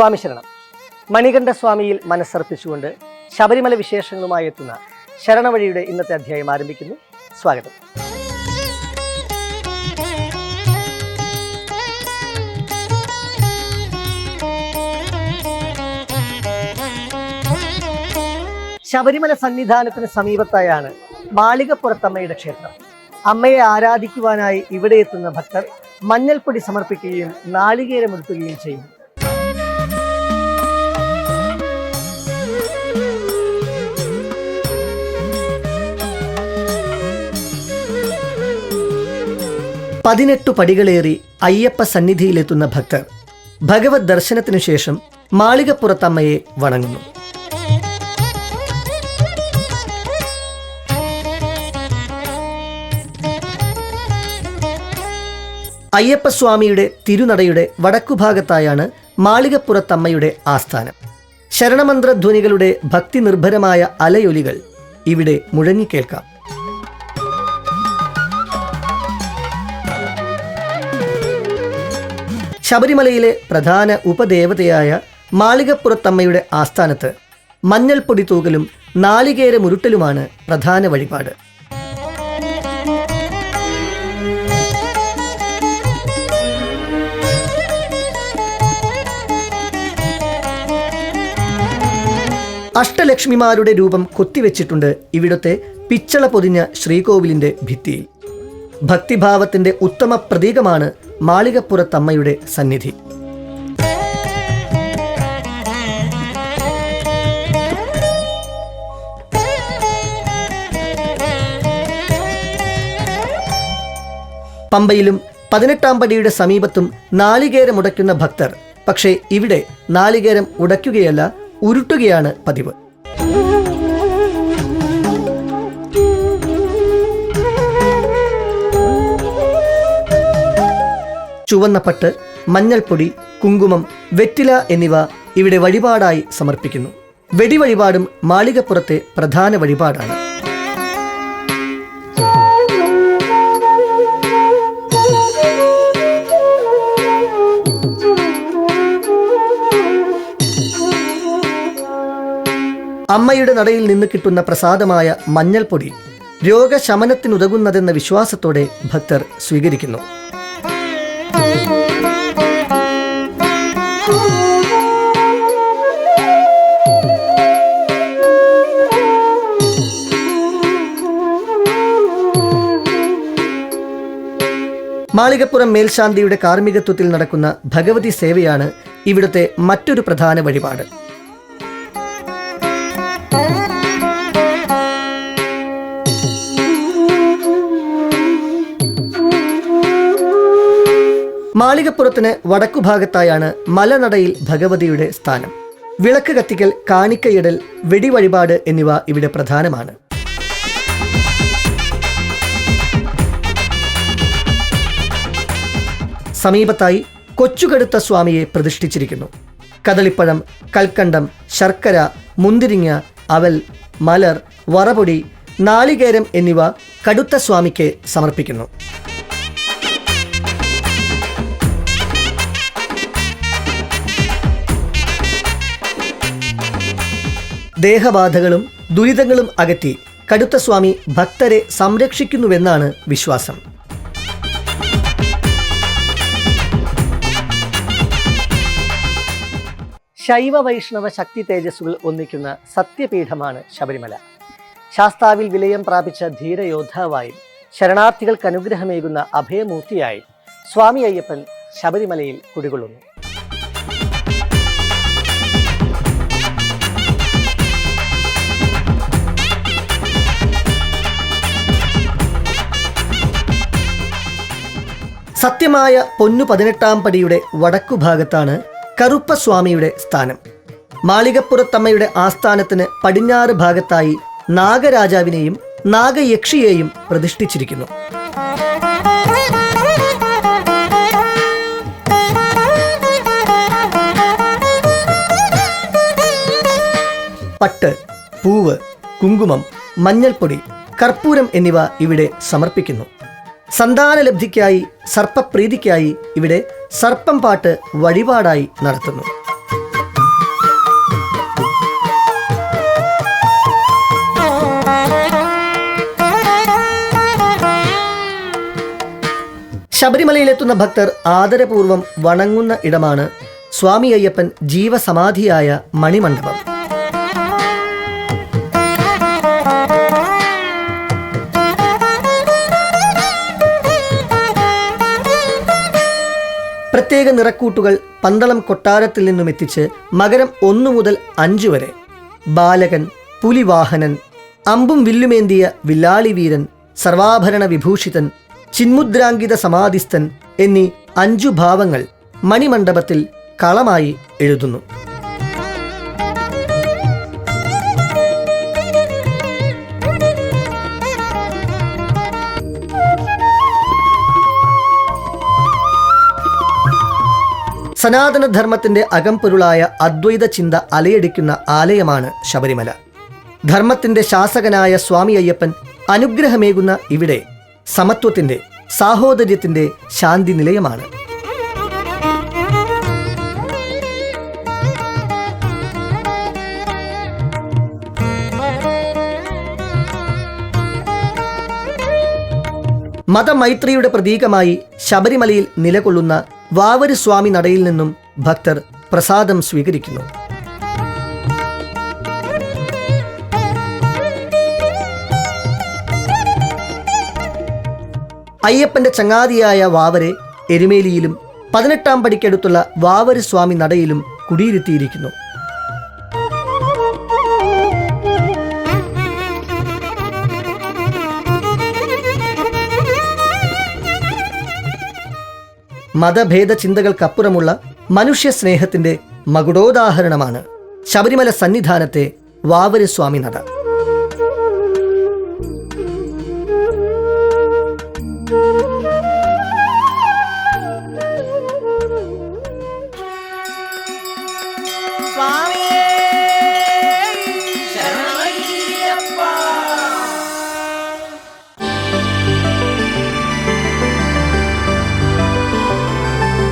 സ്വാമി ശരണം. മണികണ്ഠ സ്വാമിയിൽ മനസ്സർപ്പിച്ചുകൊണ്ട് ശബരിമല വിശേഷങ്ങളുമായി എത്തുന്ന ശരണവഴിയുടെ ഇന്നത്തെ അധ്യായം ആരംഭിക്കുന്നു. സ്വാഗതം. ശബരിമല സന്നിധാനത്തിന് സമീപത്തായാണ് മാളികപ്പുറത്തമ്മയുടെ ക്ഷേത്രം. അമ്മയെ ആരാധിക്കുവാനായി ഇവിടെ എത്തുന്ന ഭക്തർ മഞ്ഞൾപ്പൊടി സമർപ്പിക്കുകയും നാളികേരമൊരുക്കുകയും ചെയ്യും പതിനെട്ടു പടികളേറി അയ്യപ്പ സന്നിധിയിലെത്തുന്ന ഭക്തർ ഭഗവത് ദർശനത്തിനു ശേഷം മാളികപ്പുറത്തമ്മയെ വണങ്ങുന്നു. അയ്യപ്പസ്വാമിയുടെ തിരുനടയുടെ വടക്കുഭാഗത്തായാണ് മാളികപ്പുറത്തമ്മയുടെ ആസ്ഥാനം. ശരണമന്ത്രധ്വനികളുടെ ഭക്തി നിർഭരമായ അലയൊലികൾ ഇവിടെ മുഴങ്ങിക്കേൾക്കാം ശബരിമലയിലെ പ്രധാന ഉപദേവതയായ മാളികപ്പുറത്തമ്മയുടെ ആസ്ഥാനത്ത് മഞ്ഞൾപ്പൊടി തൂകലും നാളികേര മുരുട്ടലുമാണ് പ്രധാന വഴിപാട്. അഷ്ടലക്ഷ്മിമാരുടെ രൂപം കൊത്തിവെച്ചിട്ടുണ്ട് ഇവിടുത്തെ പിച്ചള പൊതിഞ്ഞ ശ്രീകോവിലിന്റെ ഭിത്തിയിൽ. ഭക്തിഭാവത്തിന്റെ ഉത്തമ പ്രതീകമാണ് മാളികപ്പുറത്തമ്മയുടെ സന്നിധി. പമ്പയിലും പതിനെട്ടാം പടിയുടെ സമീപത്തും നാളികേരം ഉടയ്ക്കുന്ന ഭക്തർ. പക്ഷേ ഇവിടെ നാളികേരം ഉടയ്ക്കുകയല്ല ഉരുട്ടുകയാണ് പതിവ്. ചുവന്ന പട്ട് മഞ്ഞൾപ്പൊടി കുങ്കുമം വെറ്റില എന്നിവ ഇവിടെ വഴിപാടായി സമർപ്പിക്കുന്നു. വെടി വെടിവഴിപാടും മാളികപ്പുറത്തെ പ്രധാന വഴിപാടാണ്. അമ്മയുടെ നടയിൽ നിന്ന് കിട്ടുന്ന പ്രസാദമായ മഞ്ഞൾപ്പൊടി രോഗശമനത്തിനുതകുന്നതെന്ന വിശ്വാസത്തോടെ ഭക്തർ സ്വീകരിക്കുന്നു. മാളികപ്പുറം മേൽശാന്തിയുടെ കാർമ്മികത്വത്തിൽ നടക്കുന്ന ഭഗവതി സേവയാണ് ഇവിടുത്തെ മറ്റൊരു പ്രധാന വഴിപാട്. മാളികപ്പുറത്തിന് വടക്കുഭാഗത്തായാണ് മലനടയിൽ ഭഗവതിയുടെ സ്ഥാനം. വിളക്ക് കത്തിക്കൽ കാണിക്കയിടൽ വെടിവഴിപാട് എന്നിവ ഇവിടെ പ്രധാനമാണ്. സമീപത്തായി കൊച്ചുകടുത്ത സ്വാമിയെ പ്രതിഷ്ഠിച്ചിരിക്കുന്നു. കദളിപ്പഴം കൽക്കണ്ടം ശർക്കര മുന്തിരിങ്ങ അവൽ മലർ വറപൊടി നാളികേരം എന്നിവ കടുത്ത സ്വാമിക്ക് സമർപ്പിക്കുന്നു. ദേഹബാധകളും ദുരിതങ്ങളും അകറ്റി കടുത്ത സ്വാമി ഭക്തരെ സംരക്ഷിക്കുന്നുവെന്നാണ് വിശ്വാസം. ശൈവ വൈഷ്ണവ ശക്തി തേജസ്സുകൾ ഒന്നിക്കുന്ന സത്യപീഠമാണ് ശബരിമല. ശാസ്താവിൽ വിലയം പ്രാപിച്ച ധീരയോദ്ധാവായും ശരണാർത്ഥികൾക്ക് അനുഗ്രഹമേകുന്ന അഭയമൂർത്തിയായും സ്വാമി അയ്യപ്പൻ ശബരിമലയിൽ കുടികൊള്ളുന്നു. സത്യമായ പൊന്നു പതിനെട്ടാം പടിയുടെ വടക്കുഭാഗത്താണ് കറുപ്പസ്വാമിയുടെ സ്ഥാനം. മാളികപ്പുറത്തമ്മയുടെ ആസ്ഥാനത്തിന് പടിഞ്ഞാറ് ഭാഗത്തായി നാഗരാജാവിനെയും നാഗയക്ഷിയെയും പ്രതിഷ്ഠിച്ചിരിക്കുന്നു. പട്ട് പൂവ് കുങ്കുമം മഞ്ഞൾപ്പൊടി കർപ്പൂരം എന്നിവ ഇവിടെ സമർപ്പിക്കുന്നു. സന്താനലബ്ധിക്കായി സർപ്പപ്രീതിക്കായി ഇവിടെ സർപ്പം പാട്ട് വഴിപാടായി നടത്തുന്നു. ശബരിമലയിലെത്തുന്ന ഭക്തർ ആദരപൂർവം വണങ്ങുന്ന ഇടമാണ് സ്വാമി അയ്യപ്പൻ ജീവസമാധിയായ മണിമണ്ഡപം. പ്രത്യേക നിറക്കൂട്ടുകൾ പന്തളം കൊട്ടാരത്തിൽ നിന്നും എത്തിച്ച് മകരം ഒന്നു മുതൽ അഞ്ചു വരെ. ബാലകൻ പുലിവാഹനൻ അമ്പും വില്ലുമേന്തിയ വില്ലാളി വീരൻ സർവാഭരണ വിഭൂഷിതൻ ചിന്മുദ്രാങ്കിത സമാധിസ്ഥൻ എന്നീ അഞ്ചു ഭാവങ്ങൾ മണിമണ്ഡപത്തിൽ കളമായി എഴുതുന്നു. സനാതനധർമ്മത്തിന്റെ അകംപൊരുളായ അദ്വൈത ചിന്ത അലയടിക്കുന്ന ആലയമാണ് ശബരിമല. ധർമ്മത്തിന്റെ ശാസകനായ സ്വാമി അയ്യപ്പൻ അനുഗ്രഹമേകുന്ന ഇവിടെ സമത്വത്തിന്റെ സാഹോദര്യത്തിന്റെ ശാന്തി നിലയമാണ്. മതമൈത്രിയുടെ പ്രതീകമായി ശബരിമലയിൽ നിലകൊള്ളുന്ന വാവര് സ്വാമി നടയിൽ നിന്നും ഭക്തർ പ്രസാദം സ്വീകരിക്കുന്നു. അയ്യപ്പന്റെ ചങ്ങാതിയായ വാവരെ എരുമേലിയിലും പതിനെട്ടാം പടിക്കടുത്തുള്ള വാവര് സ്വാമി നടയിലും കുടിയിരുത്തിയിരിക്കുന്നു. മതഭേദ ചിന്തകൾക്കപ്പുറമുള്ള മനുഷ്യ സ്നേഹത്തിന്റെ മകുടോദാഹരണമാണ് ശബരിമല സന്നിധാനത്തെ വാവരസ്വാമി നട.